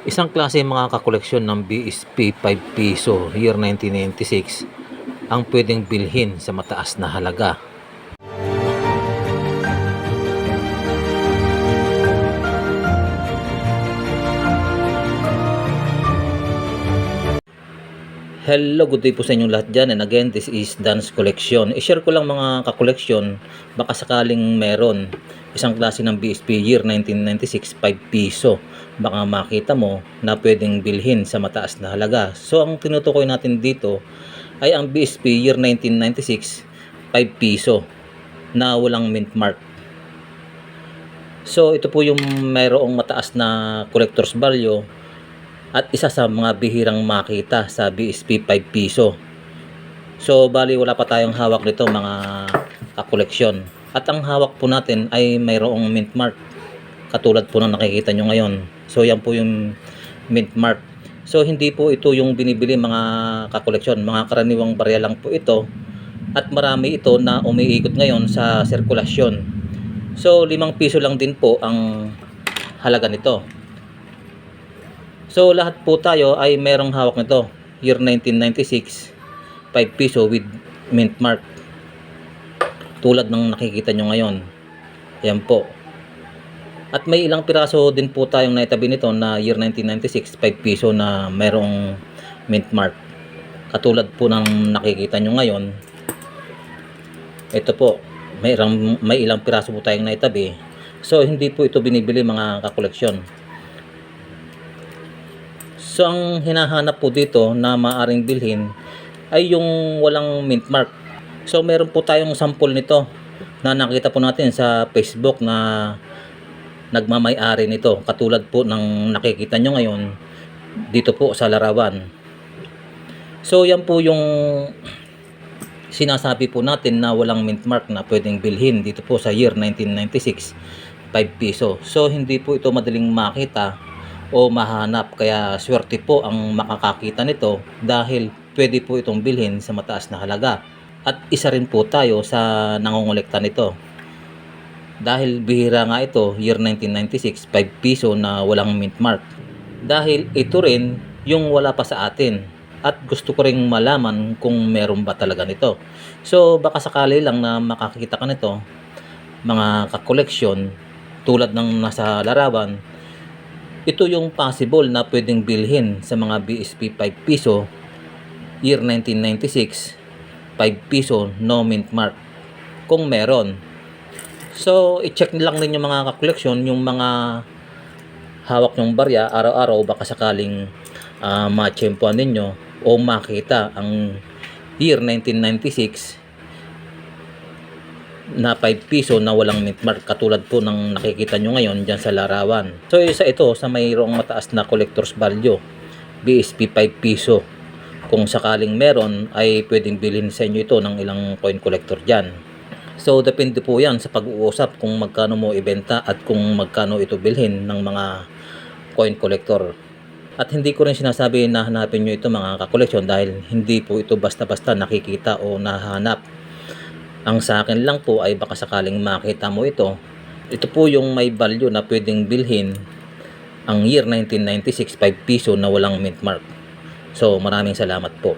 Isang klase mga kakoleksyon ng BSP 5 piso year 1996 ang pwedeng bilhin sa mataas na halaga. Hello, good day po sa inyong lahat dyan. And again, this is Dance Collection. I-share ko lang mga kakoleksyon, baka sakaling meron. Isang klase ng BSP year 1996, 5 piso. Baka makita mo na pwedeng bilhin sa mataas na halaga. So, ang tinutukoy natin dito ay ang BSP year 1996, 5 piso na walang mint mark. So, ito po yung mayroong mataas na collector's value at isa sa mga bihirang makita sa BSP 5 piso. So bali wala pa tayong hawak nito mga kakoleksyon. At ang hawak po natin ay mayroong mint mark. Katulad po ng nakikita nyo ngayon. So yan po yung mint mark. So hindi po ito yung binibili mga kakoleksyon. Mga karaniwang barya lang po ito. At marami ito na umiikot ngayon sa sirkulasyon. So limang piso lang din po ang halaga nito. So lahat po tayo ay merong hawak nito. Year 1996, 5 piso with mint mark. Tulad ng nakikita nyo ngayon. Yan po. At may ilang piraso din po tayong naitabi nito na year 1996, 5 piso na merong mint mark. Katulad po ng nakikita nyo ngayon. Ito po. May ilang, may ilang piraso po tayong naitabi. So hindi po ito binibili mga kakoleksyon. So ang hinahanap po dito na maaring bilhin ay yung walang mint mark. So meron po tayong sample nito na nakita po natin sa Facebook na nagmamay-ari nito. Katulad po ng nakikita nyo ngayon dito po sa larawan. So yan po yung sinasabi po natin na walang mint mark na pwedeng bilhin dito po sa year 1996 5 piso. So hindi po ito madaling makita o mahanap. Kaya swerte po ang makakakita nito dahil pwede po itong bilhin sa mataas na halaga. At isa rin po tayo sa nangongolekta nito. Dahil bihira nga ito year 1996 5 piso na walang mint mark. Dahil ito rin yung wala pa sa atin. At gusto ko ring malaman kung meron ba talaga nito. So baka sakali lang na makakita ka nito mga kakoleksyon tulad ng nasa larawan ito yung possible na pwedeng bilhin sa mga BSP 5 piso year 1996 5 piso no mint mark kung meron. So i-check lang ninyo mga kakoleksyon yung mga hawak nyong barya araw-araw baka sakaling uh, machempuan ninyo o makita ang year 1996 na 5 piso na walang mint mark katulad po ng nakikita nyo ngayon dyan sa larawan. So isa ito sa mayroong mataas na collector's value BSP 5 piso. Kung sakaling meron ay pwedeng bilhin sa inyo ito ng ilang coin collector dyan. So depende po yan sa pag-uusap kung magkano mo ibenta at kung magkano ito bilhin ng mga coin collector. At hindi ko rin sinasabi na hanapin nyo ito mga kakoleksyon dahil hindi po ito basta-basta nakikita o nahanap ang sa akin lang po ay baka sakaling makita mo ito. Ito po yung may value na pwedeng bilhin ang year 1996 5 piso na walang mint mark. So maraming salamat po.